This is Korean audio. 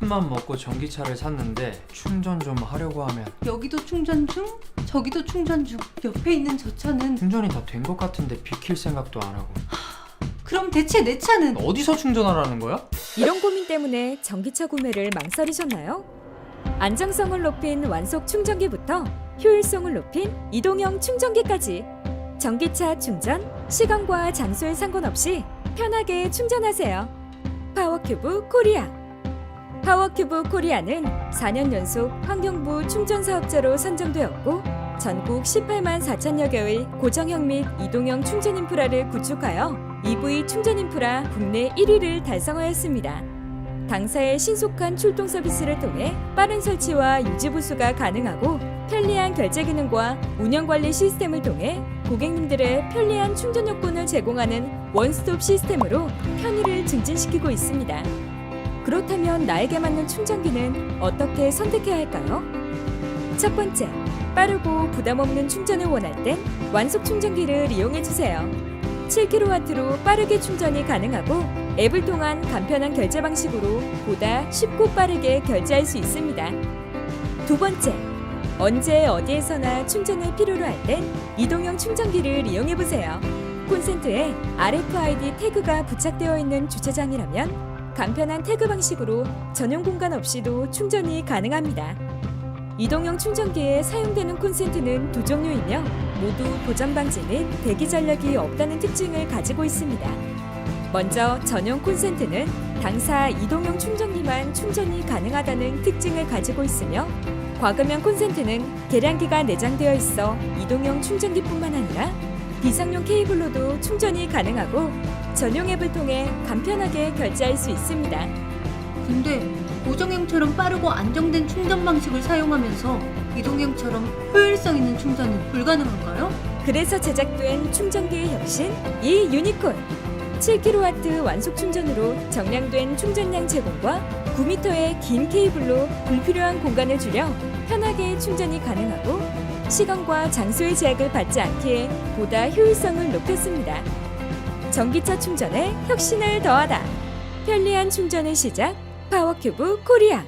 큰맘 먹고 전기차를 샀는데 충전 좀 하려고 하면 여기도 충전 중, 저기도 충전 중. 옆에 있는 저 차는 충전이 다 된 것 같은데 비킬 생각도 안 하고 그럼 대체 내 차는 어디서 충전하라는 거야? 이런 고민 때문에 전기차 구매를 망설이셨나요? 안정성을 높인 완속 충전기부터 효율성을 높인 이동형 충전기까지 전기차 충전 시간과 장소에 상관없이 편하게 충전하세요. 파워큐브 코리아 파워큐브 코리아는 4년 연속 환경부 충전 사업자로 선정되었고 전국 18만 4천여 개의 고정형 및 이동형 충전 인프라를 구축하여 EV 충전 인프라 국내 1위를 달성하였습니다. 당사의 신속한 출동 서비스를 통해 빠른 설치와 유지 보수가 가능하고 편리한 결제 기능과 운영 관리 시스템을 통해 고객님들의 편리한 충전 여건을 제공하는 원스톱 시스템으로 편의를 증진시키고 있습니다. 그렇다면 나에게 맞는 충전기는 어떻게 선택해야 할까요? 첫 번째, 빠르고 부담 없는 충전을 원할 땐 완속 충전기를 이용해 주세요. 7kW로 빠르게 충전이 가능하고 앱을 통한 간편한 결제 방식으로 보다 쉽고 빠르게 결제할 수 있습니다. 두 번째, 언제 어디에서나 충전을 필요로 할 땐 이동형 충전기를 이용해 보세요. 콘센트에 RFID 태그가 부착되어 있는 주차장이라면 간편한 태그 방식으로 전용 공간 없이도 충전이 가능합니다. 이동형 충전기에 사용되는 콘센트는 두 종류이며 모두 도전 방지 및 대기 전력이 없다는 특징을 가지고 있습니다. 먼저 전용 콘센트는 당사 이동형 충전기만 충전이 가능하다는 특징을 가지고 있으며 과금형 콘센트는 계량기가 내장되어 있어 이동형 충전기뿐만 아니라 비상용 케이블로도 충전이 가능하고 전용 앱을 통해 간편하게 결제할 수 있습니다. 근데 고정형처럼 빠르고 안정된 충전 방식을 사용하면서 이동형처럼 효율성 있는 충전은 불가능한가요? 그래서 제작된 충전기의 혁신 이 유니콘 7kW 완속 충전으로 정량된 충전량 제공과 9m의 긴 케이블로 불필요한 공간을 줄여 편하게 충전이 가능하고 시간과 장소의 제약을 받지 않기에 보다 효율성을 높였습니다. 전기차 충전에 혁신을 더하다. 편리한 충전의 시작 파워큐브 코리아